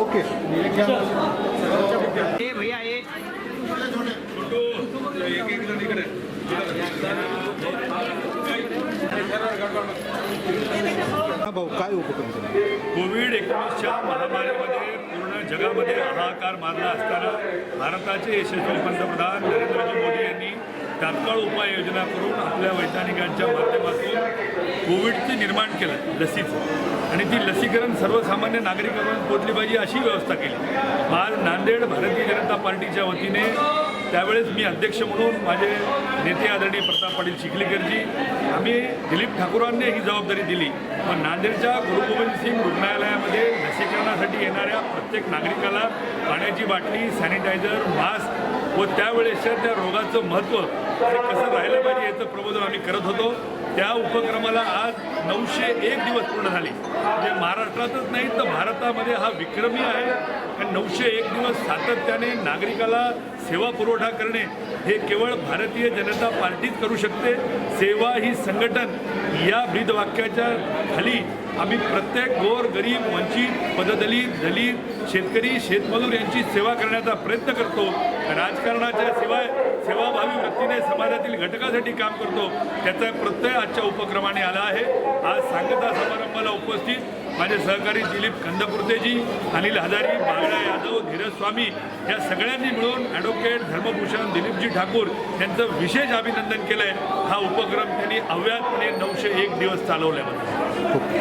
Okay. हा भाऊ काय उपक्रम कोविड एकोणीसच्या महामारीमध्ये पूर्ण जगामध्ये हाहाकार मारला असताना भारताचे यशस्वी पंतप्रधान नरेंद्रजी मोदी यांनी तात्काळ उपाययोजना करून आपल्या वैज्ञानिकांच्या माध्यमातून कोविडचं निर्माण केलं लसीचं. आणि ती लसीकरण सर्वसामान्य नागरिकांपर्यंत पोचली पाहिजे अशी व्यवस्था केली. आज नांदेड भारतीय जनता पार्टीच्या वतीने त्यावेळेस मी अध्यक्ष म्हणून माझे नेते आदरणीय प्रताप पाटील चिखलीकरजी आम्ही दिलीप ठाकूरांनी ही जबाबदारी दिली. पण नांदेडच्या गुरु गोविंद सिंग रुग्णालयामध्ये लसीकरणासाठी येणाऱ्या प्रत्येक नागरिकाला पाण्याची बाटली सॅनिटायझर मास्क व त्यावेळेसच्या त्या रोगाचं महत्त्व हे कसं राहिलं पाहिजे याचं प्रबोधन आम्ही करत होतो. त्या उपक्रमाला आज नऊशे एक दिवस पूर्ण झाले. म्हणजे महाराष्ट्रातच नाही तर भारतामध्ये हा विक्रमी आहे. आणि नऊशे एक दिवस सातत्याने नागरिकाला सेवा पुरवठा करणे हे केवळ भारतीय जनता पार्टीच करू शकते. सेवा ही संघटन. या ब्रीदवाक्याच्या खाली आम्ही प्रत्येक गोर गरीब वंचित पददलित दलित शेतकरी शेतमजूर यांची सेवा करण्याचा प्रयत्न करतो. राजकारणाच्या शिवाय सेवाभावी वृत्तीने समाजातील घटकासाठी काम करतो. त्याचा प्रत्यय आजच्या उपक्रमाने आला आहे. आज सांगता समारंभाला उपस्थित माझे सहकारी दिलीप कंदपुर्तेजी अनिल हजारी बागडा यादव धीरज स्वामी या सगळ्यांनी मिळून ॲडव्होकेट धर्मभूषण दिलीपजी ठाकूर यांचं विशेष अभिनंदन केलं आहे हा उपक्रम त्यांनी अव्याहतपणे नऊशे एक दिवस चालवल्याबद्दल.